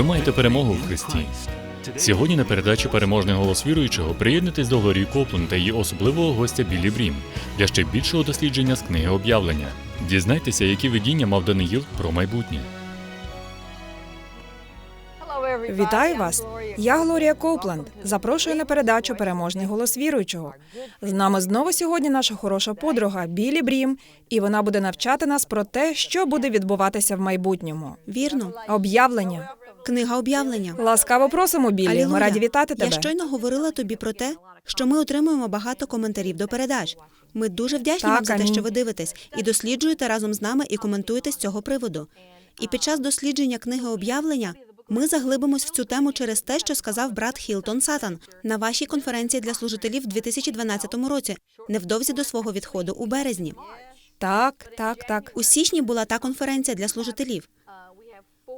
Ви маєте перемогу в Христі. Сьогодні на передачі Переможний голос віруючого приєднуйтесь до Глорії Коплен та її особливого гостя Біллі Брім для ще більшого дослідження з книги об'явлення. Дізнайтеся, які видіння мав Даниїл про майбутнє. Вітаю вас! Я Глорія Коупленд. Запрошую на передачу Переможний голос віруючого. З нами знову сьогодні наша хороша подруга Білі Брім, і вона буде навчати нас про те, що буде відбуватися в майбутньому. Вірно, Об'явлення. Книга об'явлення. Ласкаво просимо, Білі. Ми раді вітати тебе. Я щойно говорила тобі про те, що ми отримуємо багато коментарів до передач. Ми дуже вдячні Так, вам за те, що ви дивитесь і досліджуєте разом з нами і коментуєте з цього приводу. І під час дослідження книги об'явлення ми заглибимось в цю тему через те, що сказав брат Хілтон Сатан на вашій конференції для служителів в 2012 році, невдовзі до свого відходу у березні. Так, так, так. У січні була та конференція для служителів.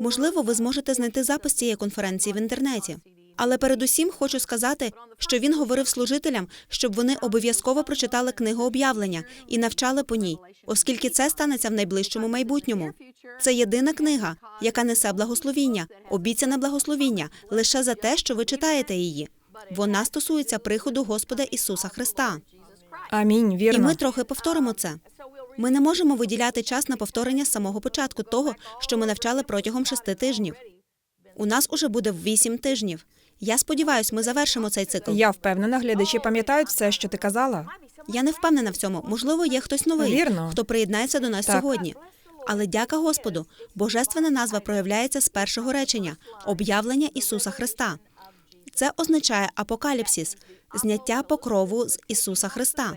Можливо, ви зможете знайти запис цієї конференції в інтернеті. Але передусім хочу сказати, що він говорив служителям, щоб вони обов'язково прочитали книгу об'явлення і навчали по ній, оскільки це станеться в найближчому майбутньому. Це єдина книга, яка несе благословіння, обіцяне благословіння лише за те, що ви читаєте її. Вона стосується приходу Господа Ісуса Христа. Амінь, І ми трохи повторимо це. Ми не можемо виділяти час на повторення з самого початку того, що ми навчали протягом шести тижнів. У нас уже буде вісім тижнів. Я сподіваюся, ми завершимо цей цикл. Я впевнена, глядачі пам'ятають все, що ти казала. Я не впевнена в цьому. Можливо, є хтось новий, Вірно. хто приєднається до нас Так. сьогодні. Але дяка Господу, божественна назва проявляється з першого речення об'явлення Ісуса Христа. Це означає апокаліпсис, зняття покрову з Ісуса Христа.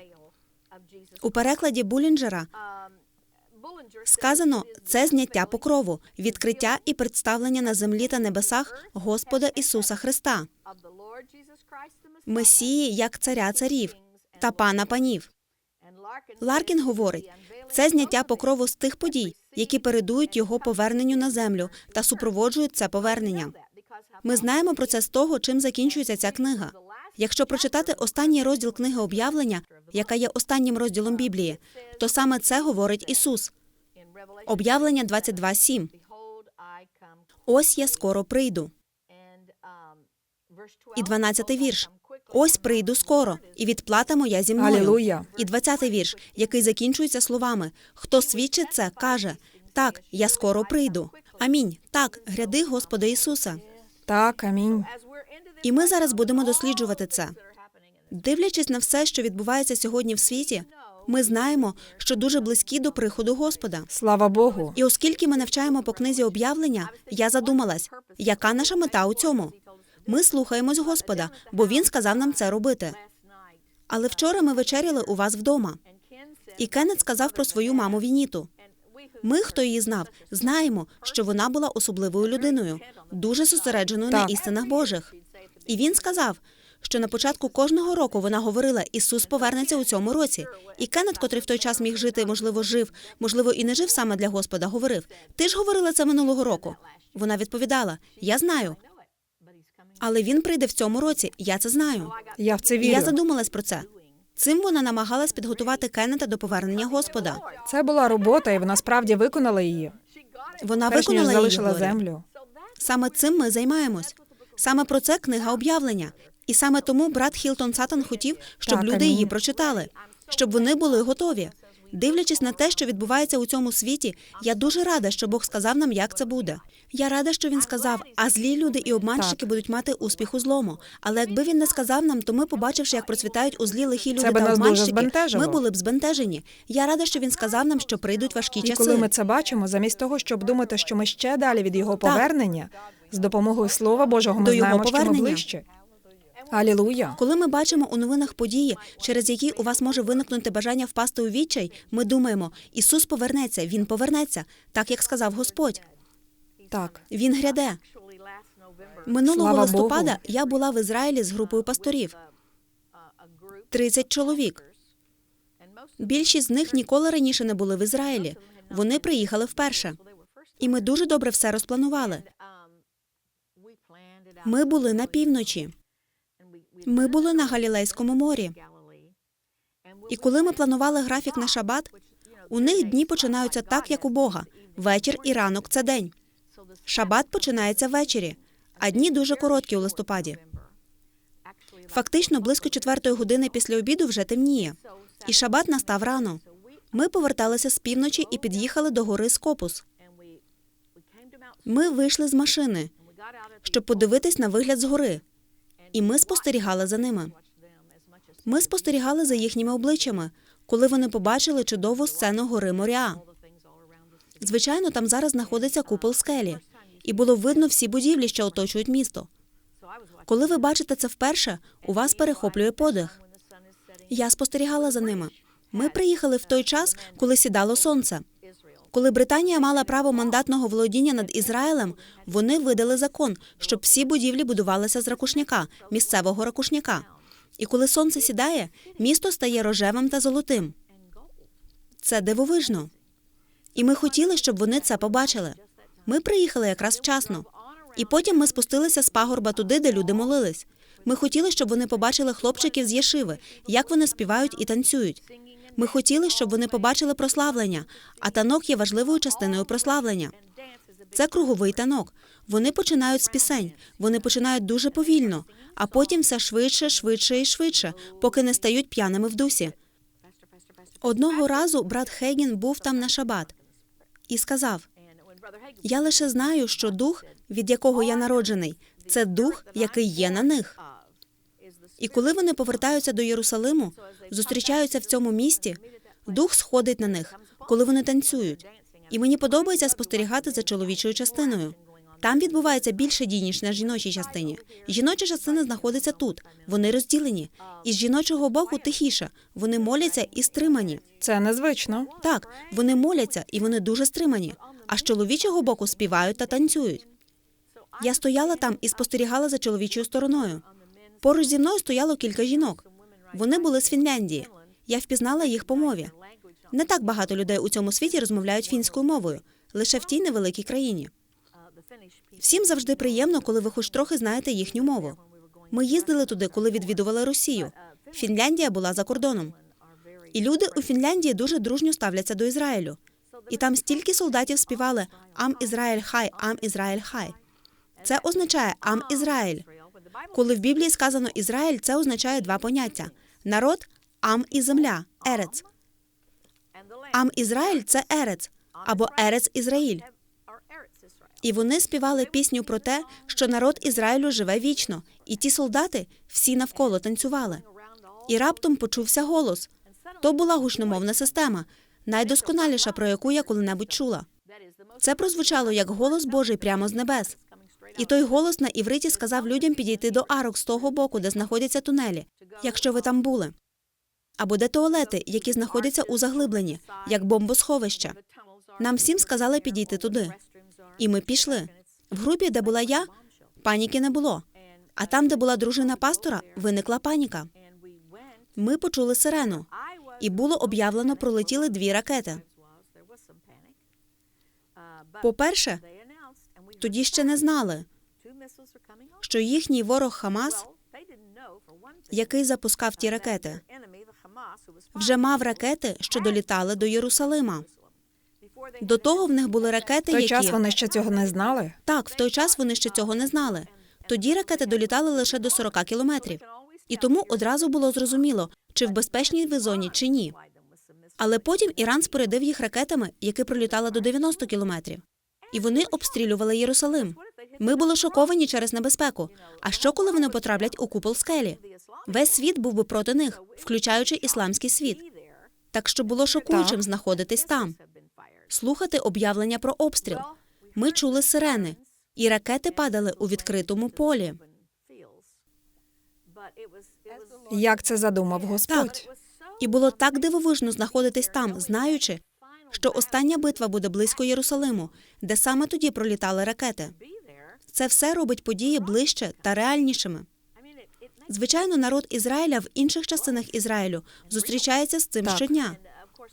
У перекладі Булінджера сказано це зняття покрову, відкриття і представлення на землі та небесах Господа Ісуса Христа, Месії як царя царів та пана панів. Ларкін говорить, це зняття покрову з тих подій, які передують його поверненню на землю та супроводжують це повернення. Ми знаємо про це з того, чим закінчується ця книга. Якщо прочитати останній розділ книги об'явлення, яка є останнім розділом Біблії, то саме це говорить Ісус. Об'явлення 22.7. Ось я скоро прийду. І 12-й вірш. Ось прийду скоро, і відплата моя зі мною. Алілуя. І 20-й вірш, який закінчується словами: Хто свідчить це, каже: Так, я скоро прийду. Амінь. Так, гряди Господа Ісуса. Так, амінь. І ми зараз будемо досліджувати це. Дивлячись на все, що відбувається сьогодні в світі, ми знаємо, що дуже близькі до приходу Господа. Слава Богу. І оскільки ми навчаємо по книзі об'явлення, я задумалась, яка наша мета у цьому? Ми слухаємось Господа, бо він сказав нам це робити. Але вчора ми вечеряли у вас вдома. І Кеннет сказав про свою маму Вініту. Ми, хто її знав, знаємо, що вона була особливою людиною, дуже зосередженою на істинах Божих. І він сказав, що на початку кожного року вона говорила: Ісус повернеться у цьому році. І Кеннет, котрий в той час міг жити, можливо, жив, можливо, і не жив саме для Господа, говорив: Ти ж говорила це минулого року. Вона відповідала: Я знаю, але він прийде в цьому році. Я це знаю. Я в це вірю. я задумалась про це. Цим вона намагалась підготувати Кеннета до повернення Господа. Це була робота, і вона справді виконала її. Вона Перш ніж виконала її залишила Глорія. землю. Саме цим ми займаємось. Саме про це книга об'явлення. І саме тому брат Хілтон Сатан хотів, щоб Так, люди її прочитали, щоб вони були готові. Дивлячись на те, що відбувається у цьому світі, я дуже рада, що Бог сказав нам, як це буде. Я рада, що він сказав, а злі люди і обманщики Так. будуть мати успіх у злому. Але якби він не сказав нам, то ми, побачивши, як процвітають у злі лихі люди би та обманщики, ми були б збентежені. Я рада, що він сказав нам, що прийдуть важкі І часи. коли ми це бачимо, замість того, щоб думати, що ми ще далі від його повернення, з допомогою Слова Божого ми До його знаємо, що ми повернення. ближче. Алілуя. Коли ми бачимо у новинах події, через які у вас може виникнути бажання впасти у відчай, ми думаємо, Ісус повернеться, Він повернеться, так як сказав Господь. Так. Він гряде. Минулого Слава листопада Богу. я була в Ізраїлі з групою пасторів. 30 чоловік. Більшість з них ніколи раніше не були в Ізраїлі. Вони приїхали вперше. І ми дуже добре все розпланували. Ми були на півночі. Ми були на Галілейському морі. І коли ми планували графік на шабат, у них дні починаються так, як у Бога. Вечір і ранок це день. Шабат починається ввечері, а дні дуже короткі у листопаді. Фактично, близько четвертої години після обіду вже темніє, і шабат настав рано. Ми поверталися з півночі і під'їхали до гори Скопус. Ми вийшли з машини, щоб подивитись на вигляд згори, і ми спостерігали за ними. Ми спостерігали за їхніми обличчями, коли вони побачили чудову сцену гори Моріа. Звичайно, там зараз знаходиться купол скелі, і було видно всі будівлі, що оточують місто. Коли ви бачите це вперше, у вас перехоплює подих. Я спостерігала за ними. Ми приїхали в той час, коли сідало сонце. Коли Британія мала право мандатного володіння над Ізраїлем, вони видали закон, щоб всі будівлі будувалися з ракушняка, місцевого ракушняка. І коли сонце сідає, місто стає рожевим та золотим. Це дивовижно. І ми хотіли, щоб вони це побачили. Ми приїхали якраз вчасно. І потім ми спустилися з пагорба туди, де люди молились. Ми хотіли, щоб вони побачили хлопчиків з Єшиви, як вони співають і танцюють. Ми хотіли, щоб вони побачили прославлення, а танок є важливою частиною прославлення. Це круговий танок. Вони починають з пісень, вони починають дуже повільно, а потім все швидше, швидше і швидше, поки не стають п'яними в дусі. Одного разу брат Хейгін був там на шабат і сказав: Я лише знаю, що дух, від якого я народжений, це дух, який є на них. І коли вони повертаються до Єрусалиму, зустрічаються в цьому місті, дух сходить на них, коли вони танцюють. І мені подобається спостерігати за чоловічою частиною. Там відбувається більше дій, ніж на жіночій частині. Жіноча частина знаходиться тут. Вони розділені. І з жіночого боку тихіше. Вони моляться і стримані. Це незвично. Так, вони моляться і вони дуже стримані. А з чоловічого боку співають та танцюють. Я стояла там і спостерігала за чоловічою стороною. Поруч зі мною стояло кілька жінок. Вони були з Фінляндії. Я впізнала їх по мові. Не так багато людей у цьому світі розмовляють фінською мовою, лише в тій невеликій країні. Всім завжди приємно, коли ви хоч трохи знаєте їхню мову. Ми їздили туди, коли відвідували Росію. Фінляндія була за кордоном. І люди у Фінляндії дуже дружньо ставляться до Ізраїлю. І там стільки солдатів співали Ам Ізраїль хай, Ам Ізраїль хай. Це означає Ам Ізраїль. Коли в Біблії сказано Ізраїль, це означає два поняття: народ, ам і земля, ерец. Ам Ізраїль це ерец або ерец Ізраїль. І вони співали пісню про те, що народ Ізраїлю живе вічно, і ті солдати всі навколо танцювали. І раптом почувся голос. То була гучномовна система, найдосконаліша, про яку я коли-небудь чула. Це прозвучало як голос Божий прямо з небес. І той голос на івриті сказав людям підійти до арок з того боку, де знаходяться тунелі, якщо ви там були. Або де туалети, які знаходяться у заглибленні, як бомбосховища. Нам всім сказали підійти туди. І ми пішли. В групі, де була я, паніки не було. А там, де була дружина пастора, виникла паніка. Ми почули сирену, і було об'явлено, пролетіли дві ракети. По-перше, тоді ще не знали, що їхній ворог Хамас, який запускав ті ракети, вже мав ракети, що долітали до Єрусалима. До того в них були ракети, В той які час вони ще цього не знали. так, в той час вони ще цього не знали. Тоді ракети долітали лише до 40 кілометрів. І тому одразу було зрозуміло, чи в безпечній ви зоні, чи ні. Але потім Іран спорядив їх ракетами, які пролітали до 90 кілометрів. І вони обстрілювали Єрусалим. Ми були шоковані через небезпеку. А що, коли вони потраплять у купол скелі? Весь світ був би проти них, включаючи ісламський світ. Так що було шокуючим знаходитись там, слухати об'явлення про обстріл. Ми чули сирени, і ракети падали у відкритому полі. Як це задумав Господь? Так. І було так дивовижно знаходитись там, знаючи, що остання битва буде близько Єрусалиму, де саме тоді пролітали ракети. Це все робить події ближче та реальнішими. Звичайно, народ Ізраїля в інших частинах Ізраїлю зустрічається з цим Так. щодня.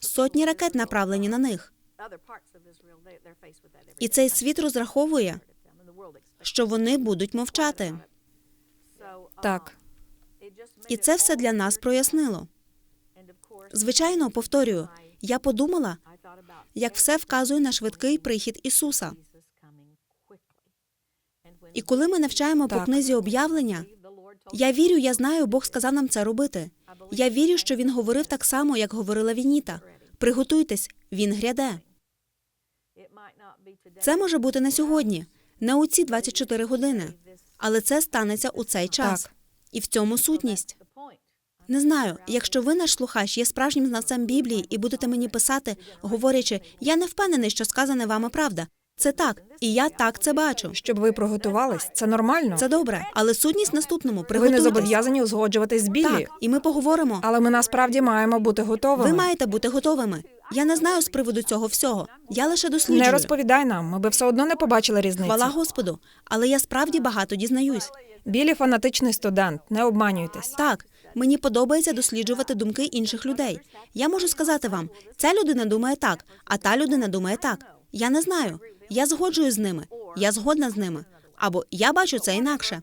Сотні ракет направлені на них. І цей світ розраховує, що вони будуть мовчати. Так. І це все для нас прояснило. Звичайно, повторюю, я подумала, як все вказує на швидкий прихід Ісуса. І коли ми навчаємо по книзі об'явлення, я вірю, я знаю, Бог сказав нам це робити. Я вірю, що він говорив так само, як говорила Вініта. Приготуйтесь, він гряде. Це може бути на сьогодні, не у ці 24 години, але це станеться у цей час. Так. І в цьому сутність. Не знаю, якщо ви наш слухач є справжнім знавцем Біблії і будете мені писати, говорячи, я не впевнений, що сказане вами правда. Це так, і я так це бачу. Щоб ви приготувались, це нормально. Це добре, але сутність наступному ви не зобов'язані узгоджуватись з Білі. Так, і ми поговоримо. Але ми насправді маємо бути готовими. Ви маєте бути готовими. Я не знаю з приводу цього всього. Я лише досліджую. Не розповідай нам, ми би все одно не побачили різниці. Хвала Господу, але я справді багато дізнаюсь. Білі фанатичний студент, не обманюйтесь. Так, мені подобається досліджувати думки інших людей. Я можу сказати вам, ця людина думає так, а та людина думає так. Я не знаю. Я згоджуюсь з ними. Я згодна з ними. Або я бачу це інакше.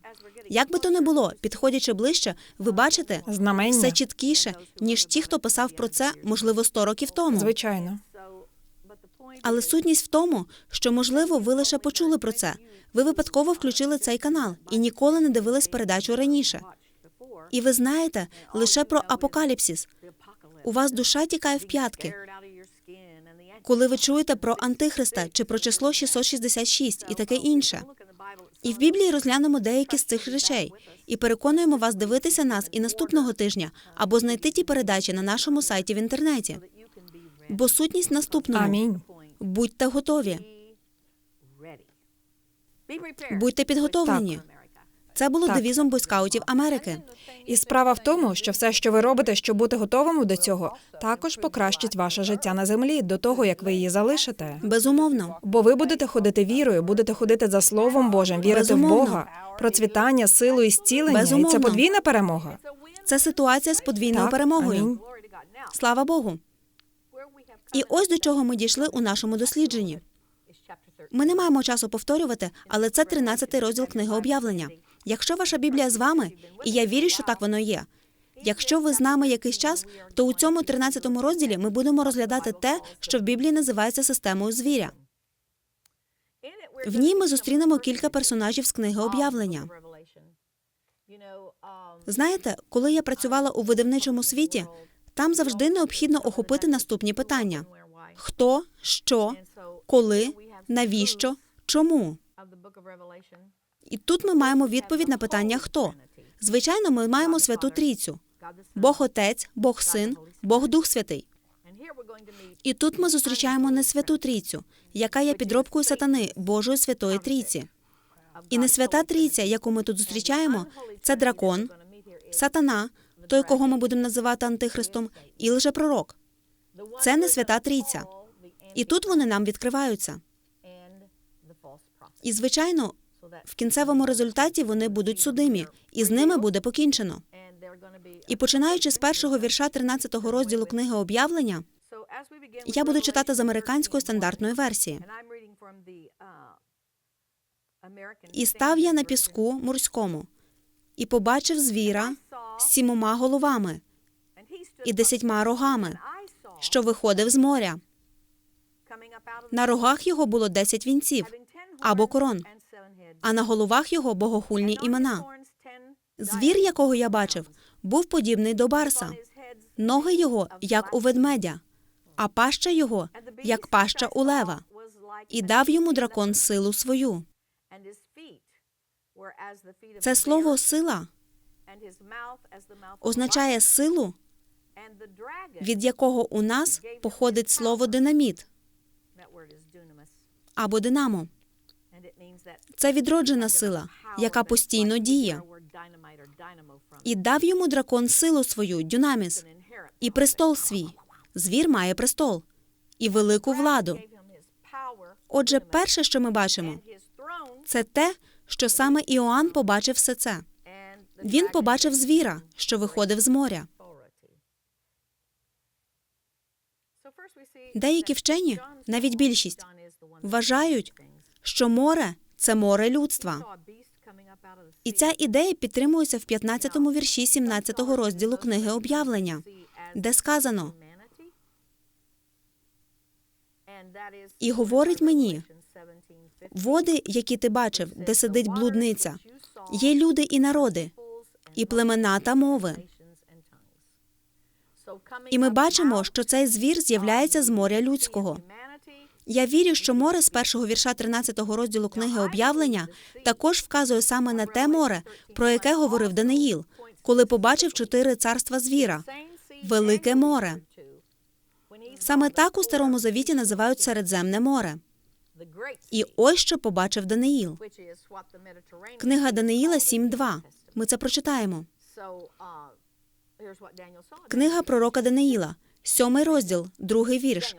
Як би то не було, підходячи ближче, ви бачите Знамення. все чіткіше, ніж ті, хто писав про це, можливо, 100 років тому. Звичайно. Але сутність в тому, що можливо ви лише почули про це. Ви випадково включили цей канал і ніколи не дивились передачу раніше. І ви знаєте лише про апокаліпсис. У вас душа тікає в п'ятки, коли ви чуєте про антихриста чи про число 666 і таке інше. І в Біблії розглянемо деякі з цих речей і переконуємо вас дивитися нас і наступного тижня або знайти ті передачі на нашому сайті в інтернеті. Бо сутність наступного. Амінь. Будьте готові, будьте підготовлені. Це було Так. девізом бойскаутів Америки. І справа в тому, що все, що ви робите, щоб бути готовими до цього, також покращить ваше життя на землі до того, як ви її залишите. Безумовно, Бо ви будете ходити вірою, будете ходити за Словом Божим, вірити Безумовно. в Бога, процвітання, силу і зцілення. І це подвійна перемога. це ситуація з подвійною Так, перемогою. амінь. Слава Богу. І ось до чого ми дійшли у нашому дослідженні. Ми не маємо часу повторювати, але це 13 розділ книги об'явлення. Якщо ваша Біблія з вами, і я вірю, що так воно є. Якщо ви з нами якийсь час, то у цьому 13 розділі ми будемо розглядати те, що в Біблії називається системою звіря. В ній ми зустрінемо кілька персонажів з книги об'явлення. Знаєте, коли я працювала у видавничому світі, там завжди необхідно охопити наступні питання: хто, що, коли, навіщо, чому. І тут ми маємо відповідь на питання хто. Звичайно, ми маємо святу трійцю: Бог Отець, Бог Син, Бог Дух Святий. І тут ми зустрічаємо не святу трійцю, яка є підробкою сатани Божої Святої Трійці. І не свята трійця, яку ми тут зустрічаємо, це дракон, сатана, той, кого ми будемо називати антихристом, і лжепророк. Це не свята трійця. І тут вони нам відкриваються. І, звичайно, в кінцевому результаті вони будуть судимі, і з ними буде покінчено. І починаючи з першого вірша 13 розділу книги об'явлення, я буду читати з американської стандартної версії. І став я на піску морському, і побачив звіра з сімома головами і десятьма рогами, що виходив з моря. На рогах його було десять вінців або корон, а на головах його богохульні імена. Звір, якого я бачив, був подібний до барса, ноги його, як у ведмедя, а паща його, як паща у лева, і дав йому дракон силу свою. Це слово сила означає силу, від якого у нас походить слово динаміт або динамо. Це відроджена сила, яка постійно діє. І дав йому дракон силу свою, дюнаміс, і престол свій. Звір має престол і велику владу. Отже, перше, що ми бачимо, це те, що саме Іоанн побачив все це. Він побачив звіра, що виходив з моря. Деякі вчені, навіть більшість, вважають, що море це море людства. І ця ідея підтримується в 15-му вірші 17-го розділу книги об'явлення, де сказано: І говорить мені, води, які ти бачив, де сидить блудниця, є люди і народи, і племена та мови. І ми бачимо, що цей звір з'являється з моря людського. Я вірю, що море з першого вірша 13 розділу книги об'явлення також вказує саме на те море, про яке говорив Даниїл, коли побачив чотири царства звіра велике море. Саме так у старому завіті називають Середземне море. І ось що побачив Даниїл. Книга Даниїла 7.2. Ми це прочитаємо. Книга пророка Даниїла, сьомий розділ, другий вірш.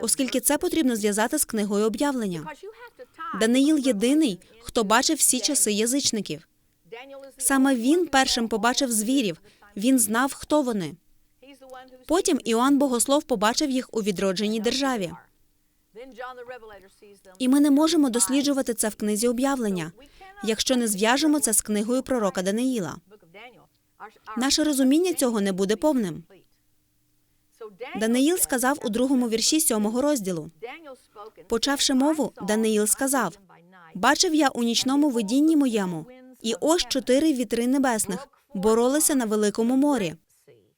Оскільки це потрібно зв'язати з книгою об'явлення. Даниїл єдиний, хто бачив всі часи язичників. Саме він першим побачив звірів. Він знав, хто вони. Потім Іоанн Богослов побачив їх у відродженій державі. І ми не можемо досліджувати це в книзі об'явлення, якщо не зв'яжемо це з книгою пророка Даниїла. Наше розуміння цього не буде повним. Даниїл сказав у другому вірші сьомого розділу. Почавши мову, Даниїл сказав: Бачив я у нічному видінні моєму, і ось чотири вітри небесних боролися на великому морі,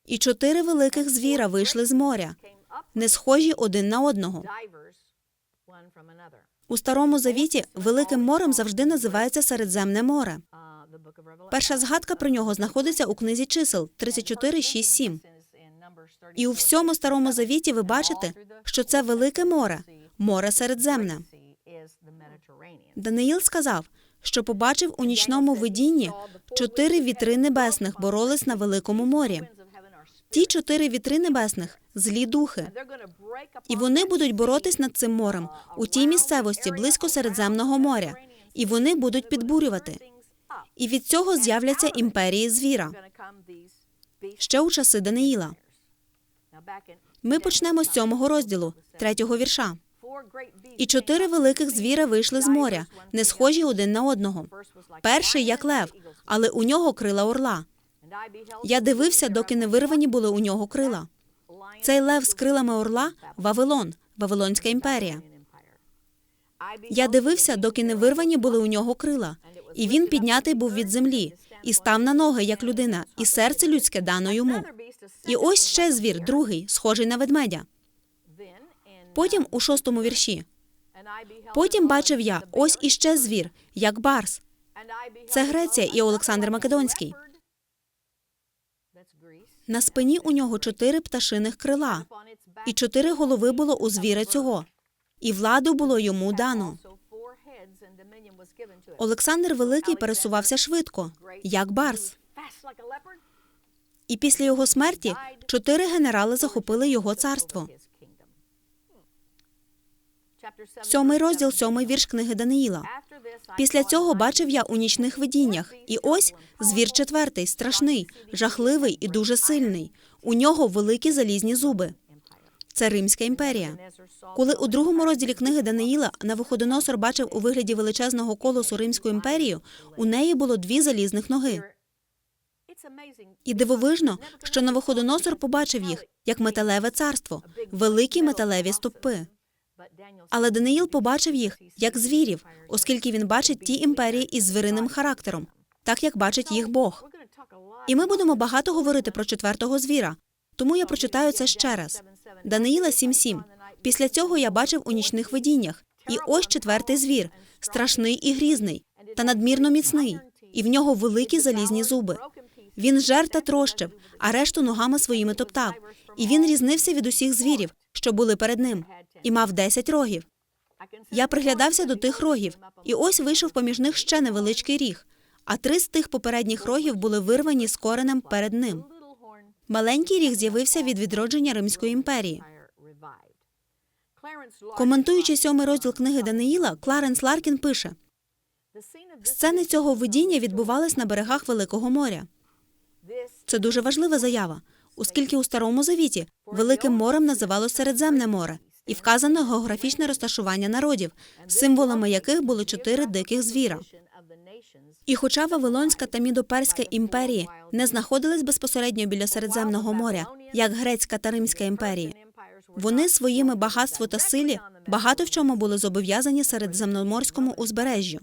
і чотири великих звіра вийшли з моря, не схожі один на одного. У старому завіті великим морем завжди називається Середземне море. Перша згадка про нього знаходиться у книзі чисел 34, 6, 7. І у всьому старому завіті ви бачите, що це велике море, море Середземне. Даниїл сказав, що побачив у нічному видінні чотири вітри небесних боролись на великому морі. Ті чотири вітри небесних злі духи, і вони будуть боротись над цим морем у тій місцевості близько Середземного моря, і вони будуть підбурювати. І від цього з'являться імперії звіра ще у часи Даниїла. Ми почнемо з сьомого розділу, третього вірша. І чотири великих звіра вийшли з моря, не схожі один на одного. Перший як лев, але у нього крила орла. Я дивився, доки не вирвані були у нього крила. Цей лев з крилами орла Вавилон, Вавилонська імперія. Я дивився, доки не вирвані були у нього крила, і він піднятий був від землі, і став на ноги, як людина, і серце людське дано йому. І ось ще звір, другий, схожий на ведмедя. Потім у шостому вірші. Потім бачив я ось іще звір, як барс. Це Греція і Олександр Македонський. На спині у нього чотири пташиних крила, і чотири голови було у звіра цього, і владу було йому дано. Олександр Великий пересувався швидко, як барс. І після його смерті чотири генерали захопили його царство. Сьомий розділ, сьомий вірш книги Даниїла. Після цього бачив я у нічних видіннях, і ось звір четвертий, страшний, жахливий і дуже сильний. У нього великі залізні зуби. Це Римська імперія. Коли у другому розділі книги Даниїла Навуходоносор бачив у вигляді величезного колосу Римську імперію, у неї було дві залізних ноги. І дивовижно, що Навуходоносор побачив їх як металеве царство, великі металеві стовпи. Але Даниїл побачив їх як звірів, оскільки він бачить ті імперії із звіриним характером, так як бачить їх Бог. І ми будемо багато говорити про четвертого звіра. Тому я прочитаю це ще раз. Даниїла 7.7. Після цього я бачив у нічних видіннях. І ось четвертий звір, страшний і грізний, та надмірно міцний, і в нього великі залізні зуби. Він жер та трощив, а решту ногами своїми топтав. І він різнився від усіх звірів, що були перед ним, і мав десять рогів. Я приглядався до тих рогів, і ось вийшов поміж них ще невеличкий ріг, а три з тих попередніх рогів були вирвані з коренем перед ним. Маленький ріг з'явився від відродження Римської імперії. Коментуючи сьомий розділ книги Даниїла, Кларенс Ларкін пише: сцени цього видіння відбувались на берегах Великого моря. Це дуже важлива заява, оскільки у старому завіті Великим морем називалось Середземне море і вказано географічне розташування народів, символами яких були чотири диких звіра. І хоча Вавилонська та Мідоперська імперії не знаходились безпосередньо біля Середземного моря, як Грецька та Римська імперії, Вони своїми багатство та силі багато в чому були зобов'язані Середземноморському узбережжю.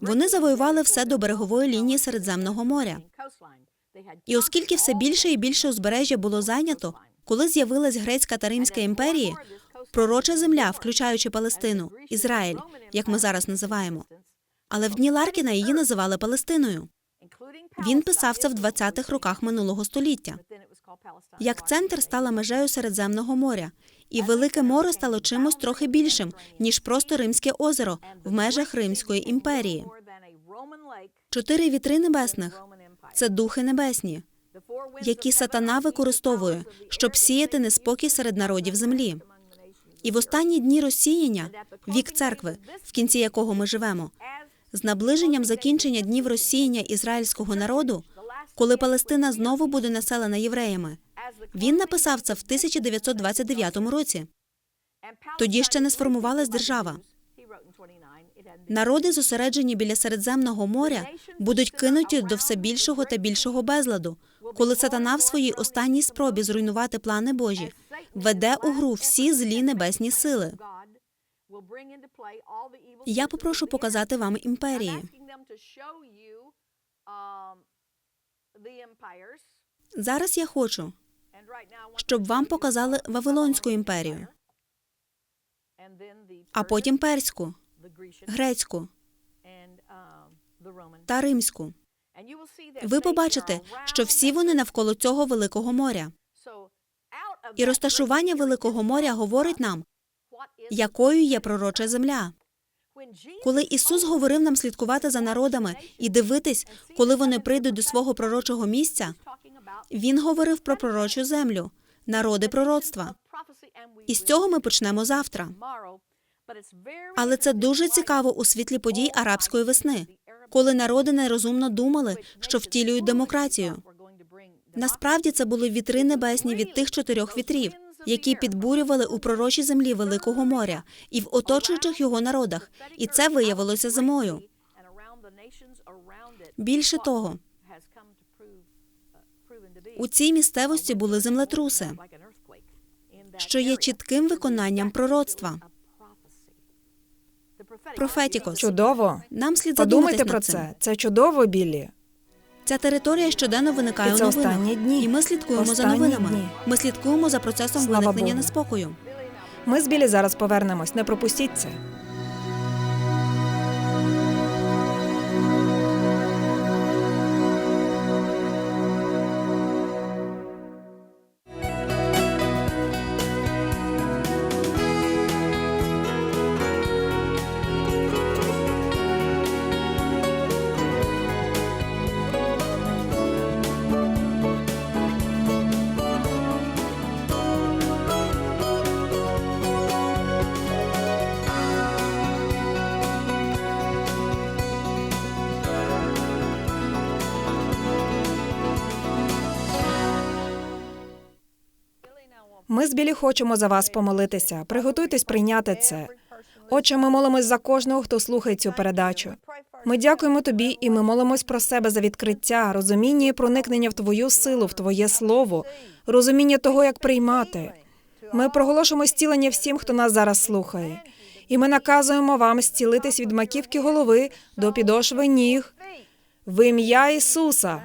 Вони завоювали все до берегової лінії Середземного моря. І оскільки все більше і більше узбережжя було зайнято, коли з'явилась грецька та римська імперії, пророча земля, включаючи Палестину, Ізраїль, як ми зараз називаємо. Але в дні Ларкіна її називали Палестиною. Він писав це в 20-х роках минулого століття. Як центр стала межею Середземного моря, і Велике море стало чимось трохи більшим, ніж просто Римське озеро в межах Римської імперії. Чотири вітри небесних це духи небесні, які сатана використовує, щоб сіяти неспокій серед народів землі. І в останні дні розсіяння, вік церкви, в кінці якого ми живемо, з наближенням закінчення днів розсіяння ізраїльського народу, коли Палестина знову буде населена євреями. Він написав це в 1929 році. Тоді ще не сформувалась держава. Народи, зосереджені біля Середземного моря, будуть кинуті до все більшого та більшого безладу, коли сатана в своїй останній спробі зруйнувати плани Божі веде у гру всі злі небесні сили. Я попрошу показати вам імперії. Зараз я хочу, щоб вам показали Вавилонську імперію, а потім перську, грецьку та римську. Ви побачите, що всі вони навколо цього великого моря. І розташування великого моря говорить нам, якою є пророча земля. Коли Ісус говорив нам слідкувати за народами і дивитись, коли вони прийдуть до свого пророчого місця, він говорив про пророчу землю, народи пророцтва. І з цього ми почнемо завтра. Але це дуже цікаво у світлі подій арабської весни, коли народи нерозумно думали, що втілюють демократію. Насправді це були вітри небесні від тих чотирьох вітрів, які підбурювали у пророчій землі Великого моря і в оточуючих його народах, і це виявилося зимою. Більше того, у цій місцевості були землетруси, що є чітким виконанням пророцтва. Профетікос. Чудово. Нам слід Подумайте про над цим. це. Це чудово, Біллі. Ця територія щоденно виникає І це у новинах. останні дні. І ми слідкуємо за Останні новинами. дні. Ми слідкуємо за процесом Слава виникнення Богу. неспокою. Ми з Біллі зараз повернемось. Не пропустіть це. З Білі хочемо за вас помолитися. Приготуйтесь прийняти це. Отче, ми молимось за кожного, хто слухає цю передачу. Ми дякуємо тобі, і ми молимось про себе за відкриття, розуміння і проникнення в твою силу, в твоє слово, розуміння того, як приймати. Ми проголошуємо зцілення всім, хто нас зараз слухає. І ми наказуємо вам зцілитись від маківки голови до підошви ніг в ім'я Ісуса.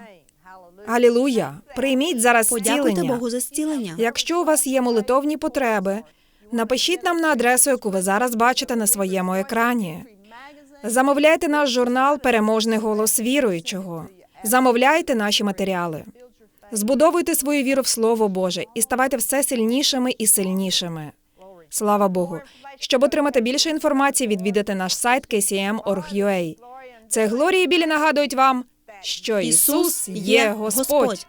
Алілуя! Прийміть зараз Подякуйте зцілення. Богу за зцілення. Якщо у вас є молитовні потреби, напишіть нам на адресу, яку ви зараз бачите на своєму екрані. Замовляйте наш журнал Переможний голос віруючого. Замовляйте наші матеріали. Збудовуйте свою віру в Слово Боже і ставайте все сильнішими і сильнішими. Слава Богу! Щоб отримати більше інформації, відвідайте наш сайт kcm.org.ua. Це Глорія і Білі нагадують вам, що Ісус є Господь.